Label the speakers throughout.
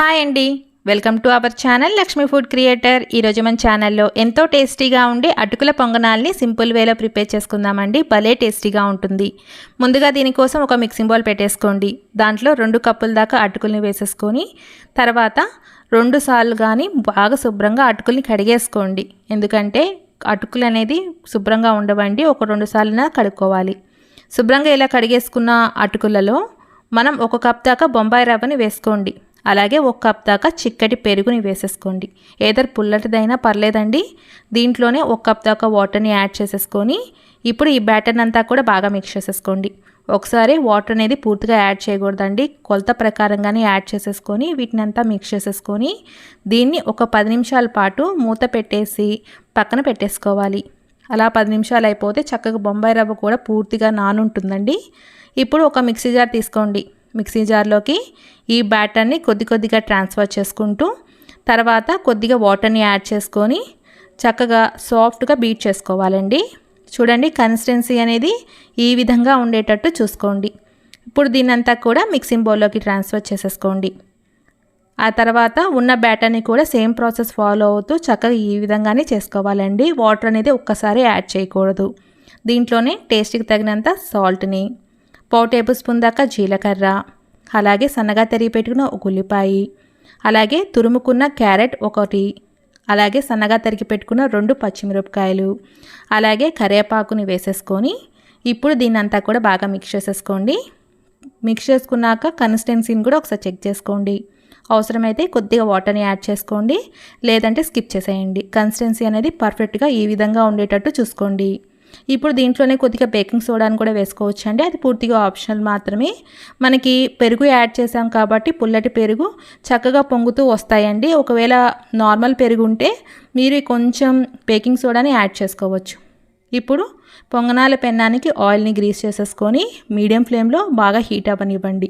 Speaker 1: Hi అండి. Welcome to our channel Lakshmi food creator. ఈరోజు మన ఛానల్లో ఎంతో టేస్టీగా ఉండే అటుకుల పొంగనాల్ని సింపుల్ వేలో ప్రిపేర్ చేసుకుందామండి. భలే టేస్టీగా ఉంటుంది. ముందుగా దీనికోసం ఒక మిక్సింగ్ బౌల్ పెట్టేసుకోండి. దాంట్లో రెండు కప్పుల దాకా అటుకుల్ని వేసేసుకొని తర్వాత రెండు సార్లు కానీ బాగా శుభ్రంగా అటుకుల్ని కడిగేసుకోండి. ఎందుకంటే అటుకులు అనేది శుభ్రంగా ఉండవండి. ఒక రెండు సార్లున కడుక్కోవాలి. శుభ్రంగా ఇలా కడిగేసుకున్న అటుకులలో మనం ఒక కప్ దాకా బొంబాయి రవ్వని వేసుకోండి. అలాగే ఒక కప్ దాకా చిక్కటి పెరుగుని వేసేసుకోండి. ఏదర్ పుల్లటిదైనా పర్లేదండి. దీంట్లోనే ఒక కప్ దాకా వాటర్ని యాడ్ చేసేసుకొని ఇప్పుడు ఈ బ్యాటర్ని అంతా కూడా బాగా మిక్స్ చేసేసుకోండి. ఒకసారి వాటర్ అనేది పూర్తిగా యాడ్ చేయకూడదండి. కొలత ప్రకారంగానే యాడ్ చేసేసుకొని వీటిని అంతా మిక్స్ చేసేసుకొని దీన్ని ఒక పది నిమిషాల పాటు మూత పెట్టేసి పక్కన పెట్టేసుకోవాలి. అలా పది నిమిషాలు అయిపోతే చక్కగా బొంబాయి రవ్వ కూడా పూర్తిగా నానుంటుందండి. ఇప్పుడు ఒక మిక్సీ జార్ తీసుకోండి. మిక్సీ జార్లోకి ఈ బ్యాటర్ని కొద్ది కొద్దిగా ట్రాన్స్ఫర్ చేసుకుంటూ తర్వాత కొద్దిగా వాటర్ని యాడ్ చేసుకొని చక్కగా సాఫ్ట్గా బీట్ చేసుకోవాలండి. చూడండి కన్సిస్టెన్సీ అనేది ఈ విధంగా ఉండేటట్టు చూసుకోండి. ఇప్పుడు దీన్నంతా కూడా మిక్సింగ్ బౌల్లోకి ట్రాన్స్ఫర్ చేసేసుకోండి. ఆ తర్వాత ఉన్న బ్యాటర్ని కూడా సేమ్ ప్రాసెస్ ఫాలో అవుతూ చక్కగా ఈ విధంగానే చేసుకోవాలండి. వాటర్ అనేది ఒక్కసారి యాడ్ చేయకూడదు. దీంట్లోనే టేస్ట్కి తగినంత సాల్ట్ని పావు టేబుల్ స్పూన్ దాకా జీలకర్ర. అలాగే సన్నగా తరిగి పెట్టుకున్న ఒక ఉల్లిపాయ. అలాగే తురుముకున్న క్యారెట్ ఒకటి. అలాగే సన్నగా తరిగి పెట్టుకున్న రెండు పచ్చిమిరపకాయలు. అలాగే కరివేపాకుని వేసేసుకొని ఇప్పుడు దీన్నంతా కూడా బాగా మిక్స్ చేసేసుకోండి. మిక్స్ చేసుకున్నాక కన్సిస్టెన్సీని కూడా ఒకసారి చెక్ చేసుకోండి. అవసరమైతే కొద్దిగా వాటర్ని యాడ్ చేసుకోండి. లేదంటే స్కిప్ చేసేయండి. కన్సిస్టెన్సీ అనేది పర్ఫెక్ట్గా ఈ విధంగా ఉండేటట్టు చూసుకోండి. ఇప్పుడు దీంట్లోనే కొద్దిగా బేకింగ్ సోడాని కూడా వేసుకోవచ్చు అండి అది పూర్తిగా ఆప్షనల్ మాత్రమే. మనకి పెరుగు యాడ్ చేసాం కాబట్టి పుల్లటి పెరుగు చక్కగా పొంగుతూ వస్తాయండి. ఒకవేళ నార్మల్ పెరుగు ఉంటే మీరు కొంచెం బేకింగ్ సోడాని యాడ్ చేసుకోవచ్చు. ఇప్పుడు పొంగనాల పెన్నానికి ఆయిల్ని గ్రీస్ చేసేసుకొని మీడియం ఫ్లేమ్లో బాగా హీట్ అవ్వనివ్వండి.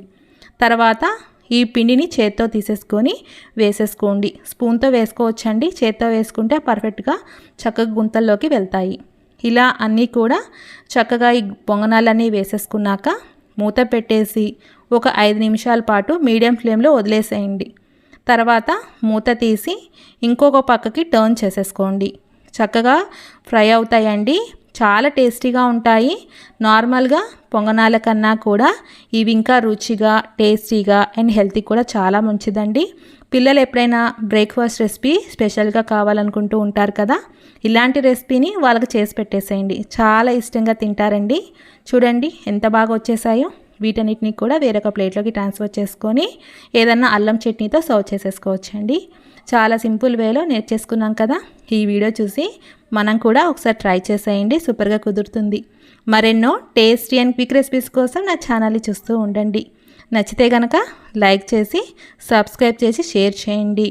Speaker 1: తర్వాత ఈ పిండిని చేత్తో తీసేసుకొని వేసేసుకోండి. స్పూన్తో వేసుకోవచ్చండి. చేత్తో వేసుకుంటే పర్ఫెక్ట్గా చక్కగా గుంతల్లోకి వెళ్తాయి. ఇలా అన్నీ కూడా చక్కగా ఈ పొంగనాలన్నీ వేసేసుకున్నాక మూత పెట్టేసి ఒక ఐదు నిమిషాల పాటు మీడియం ఫ్లేమ్లో వదిలేసేయండి. తర్వాత మూత తీసి ఇంకొక పక్కకి టర్న్ చేసేసుకోండి. చక్కగా ఫ్రై అవుతాయండి. చాలా టేస్టీగా ఉంటాయి. నార్మల్గా పొంగనాల కన్నా కూడా ఇవి ఇంకా రుచిగా టేస్టీగా అండ్ హెల్తీ కూడా చాలా మంచిదండి. పిల్లలు ఎప్పుడైనా బ్రేక్ఫాస్ట్ రెసిపీ స్పెషల్గా కావాలనుకుంటూ ఉంటారు కదా ఇలాంటి రెసిపీని వాళ్ళకి చేసి పెట్టేసేయండి. చాలా ఇష్టంగా తింటారండి. చూడండి ఎంత బాగా వచ్చేసాయో. వీటన్నిటిని కూడా వేరొక ప్లేట్లోకి ట్రాన్స్ఫర్ చేసుకొని ఏదన్నా అల్లం చట్నీతో సర్వ్ చేసేసుకోవచ్చండి. చాలా సింపుల్ వేలో నేర్చేసుకున్నాం కదా. ఈ వీడియో చూసి మనం కూడా ఒకసారి ట్రై చేసేయండి. సూపర్గా కుదురుతుంది. మరెన్నో టేస్టీ అండ్ క్విక్ రెసిపీస్ కోసం నా ఛానల్ని చూస్తూ ఉండండి. నచ్చితే కనుక లైక్ చేసి సబ్స్క్రైబ్ చేసి షేర్ చేయండి.